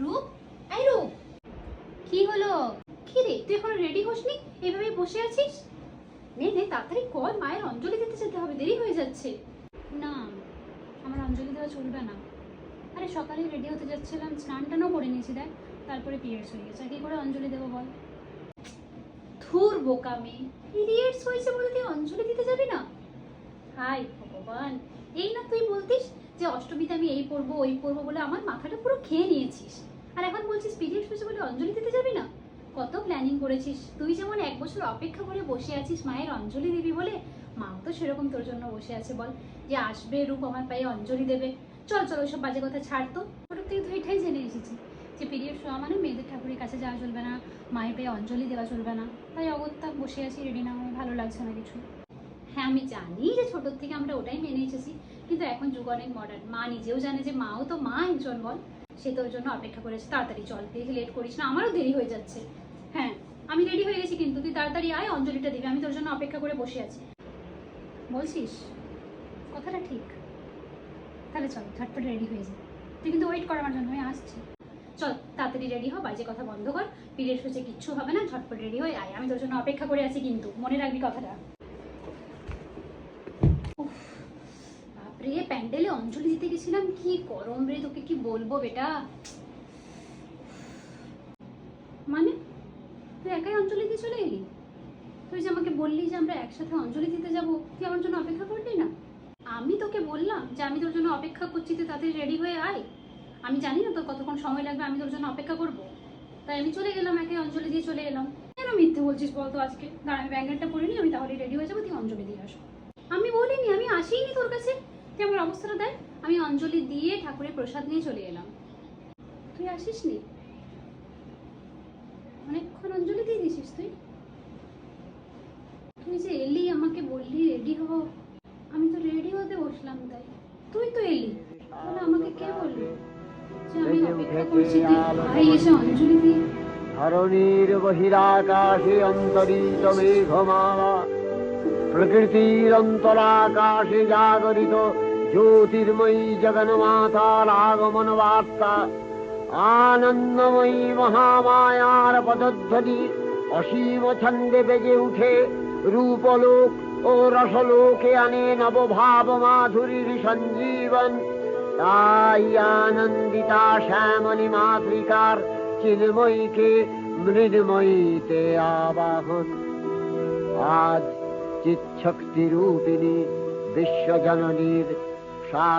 রূপ? এই রূপ। কি হলো? কি রে, তুই এখনও রেডি হসনি? এভাবে বসে আছিস? নে নে, তাড়াতাড়ি কর, মায়ের অঞ্জলি দিতে যেতে হবে, দেরি হয়ে যাচ্ছে। না, আমার অঞ্জলি দেওয়া চলবে না। আরে সকালে রেডি হতে যাচ্ছিলাম স্নান টানও করে নিয়েছি, দেখ। তারপরে পিরিয়ডস হয়ে গেছে কি করে অঞ্জলি দেবো বল। ধুর বোকামি পিরিয়ডস হয়েছে বলে তুই অঞ্জলি দিতে যাবি না? হাই ভগবান, এই না তুই বলতিস যে অষ্টমীতে আমি এই পড়ব ওই পড়ব বলে আমার মাথাটা পুরো খেয়ে নিয়েছিস। আর এখন বলছিস পিরিয়ডস হয়েছে বলে অঞ্জলি দিতে যাবি না? কত প্ল্যানিং করেছিস? তুই যেমন এক বছর অপেক্ষা করে বসে আছিস মায়ের অঞ্জলি দিবি বলে, মাও তো সেরকম তোর জন্য বসে আছে বল। যে আসবে রূপ আমার পায়ে অঞ্জলি দেবে। চল চল ওইসব বাজে কথা ছাড় তো। ছোটো থেকে তো এটাই জেনে এসেছি যে পিরিয়ড হওয়া মানে মেয়েদের ঠাকুরের কাছে যাওয়া চলবে না, মায়ের পায়ে অঞ্জলি দেওয়া চলবে না। তাই অগত্যা বসে আছি রেডি না আমার ভালো লাগছে না কিছু। হ্যাঁ আমি জানি যে ছোটোর থেকে আমরা ওটাই মেনে এসেছি, কিন্তু এখন যুগ অনেক মডার্ন মা নিজেও জানে যে মাও তো মা একজন বল। সে তোর জন্য অপেক্ষা করেছে। তাড়াতাড়ি চল প্লিজ লেট করিস না, আমারও দেরি হয়ে যাচ্ছে। হ্যাঁ আমি রেডি হয়ে গেছি কিন্তু, তুই তাড়াতাড়ি আয়, অঞ্জলিটা দিবি, আমি তোর জন্য অপেক্ষা করে বসে আছি। বলছিস? কথাটা ঠিক। তাহলে চল, ঝটপট রেডি হয়ে যা। তুই কিন্তু ওয়েট কর আমার জন্য, আমি আসছি। চল, তাড়াতাড়ি রেডি হ, বাজে কথা বন্ধ কর। পিরিয়ড হচ্ছে কিচ্ছু হবে না, ঝটপট রেডি হয়ে আয়, আমি তোর জন্য অপেক্ষা করে আছি কিন্তু, মনে রাখবি কথাটা। বাপরে প্যান্ডেলে অঞ্জলি দিতে গেছিলাম। কি গরম রে, তোকে কি বলব বেটা? মানে তুই একাই অঞ্জলি দিয়ে চলে এলি? তুই যে আমাকে বললি যে আমরা একসাথে অঞ্জলি দিতে যাব, তুই আমার জন্য অপেক্ষা করলি না? আমি তোকে বললাম যে আমি তোর জন্য অপেক্ষা করছি, তুই তাড়াতাড়ি রেডি হয়ে আয়। আমি জানি না তোর কতক্ষণ সময় লাগবে, আমি তোর জন্য অপেক্ষা করব। তাই আমি চলে গেলাম একে অঞ্জলি দিয়ে চলে এলাম। কেন মিথ্যে বলছিস বলতো আজকে? দাঁড়া, আমি ব্যাঙ্গারটা পরে নিই, আমি তাহলে রেডি হয়ে যাব, তুই অঞ্জলি দিয়ে আসো আমি বলিনি, আমি আসিনি তোর কাছে। তুই আমার অবস্থাটা দেয় আমি অঞ্জলি দিয়ে ঠাকুরের প্রসাদ নিয়ে চলে এলাম। তুই আসিস নি অনেকক্ষণ অঞ্জলি দিয়ে দিছিস তুই? তুই যে এলি আমাকে বললি রেডি হব। আমি তো রেডি হতে বসলাম তাই। তুই তো এলি। তাহলে আমাকে কে বললি? যে আমি অপেক্ষা করছি ভাই এসে অঞ্জলি দিয়ে। ধরণীর বহিরাকাশে অন্তরিত মেঘমালা প্রকৃতির অন্তরাকাশে জাগরিত জ্যোতির্ময়ী জগন্মাতার আগমন বার্তা। আনন্দময়ী মহামায়ার পদধ্বনি অসীম ছন্দে বেজে উঠে। রূপলোক ও রসলোকে আনে নবভাব মাধুরীর সঞ্জীবন। তাই আনন্দিতা শ্যামণী মাতৃকার চিন্ময়ীকে মৃন্ময়ীতে আবাহন। আজ চিৎশক্তি রূপিণী বিশ্বজননীর সার